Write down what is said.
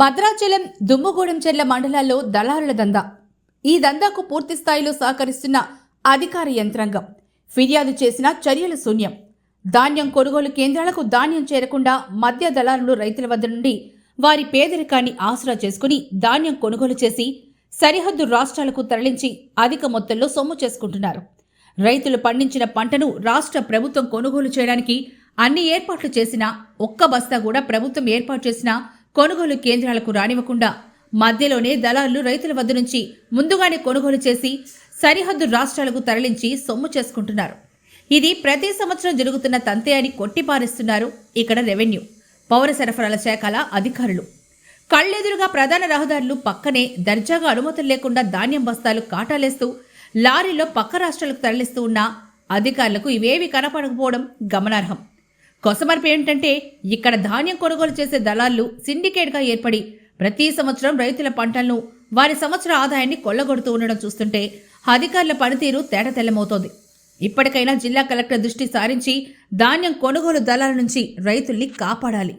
భద్రాచలం దుమ్ముగూడెం చెర్ల మండలాల్లో దళారుల దందా. ఈ దందాకు పూర్తి స్థాయిలో సహకరిస్తున్న అధికార యంత్రాంగం. ఫిర్యాదు చేసిన చర్యలు శూన్యం. ధాన్యం కొనుగోలు కేంద్రాలకు ధాన్యం చేరకుండా మధ్య దళారులు రైతుల వద్ద నుండి వారి పేదరికాన్ని ఆసరా చేసుకుని ధాన్యం కొనుగోలు చేసి సరిహద్దు రాష్ట్రాలకు తరలించి అధిక మొత్తంలో సొమ్ము చేసుకుంటున్నారు. రైతులు పండించిన పంటను రాష్ట్ర ప్రభుత్వం కొనుగోలు చేయడానికి అన్ని ఏర్పాట్లు చేసినా ఒక్క బస్తా కూడా ప్రభుత్వం ఏర్పాటు చేసిన కొనుగోలు కేంద్రాలకు రానివ్వకుండా మధ్యలోనే దళారులు రైతుల వద్ద నుంచి ముందుగానే కొనుగోలు చేసి సరిహద్దు రాష్ట్రాలకు తరలించి సొమ్ము చేసుకుంటున్నారు. ఇది ప్రతి సంవత్సరం జరుగుతున్న తంతే అని కొట్టిపారేస్తున్నారు ఇక్కడ రెవెన్యూ పౌర సరఫరాల శాఖల అధికారులు. కళ్ళెదురుగా ప్రధాన రహదారులు పక్కనే దర్జాగా అనుమతులు లేకుండా ధాన్యం బస్తాలు కాటాలేస్తూ లారీలో పక్క రాష్ట్రాలకు తరలిస్తూ ఉన్న అధికారులకు ఇవేవి కనపడకపోవడం గమనార్హం. కొసమర్పు ఏంటంటే ఇక్కడ ధాన్యం కొనుగోలు చేసే దళాలు సిండికేట్గా ఏర్పడి ప్రతి సంవత్సరం రైతుల పంటలను వారి సంవత్సర ఆదాయాన్ని కొల్లగొడుతూ ఉండడం చూస్తుంటే అధికారుల పనితీరు తేట తెల్లమవుతోంది. ఇప్పటికైనా జిల్లా కలెక్టర్ దృష్టి సారించి ధాన్యం కొనుగోలు దళాల నుంచి రైతుల్ని కాపాడాలి.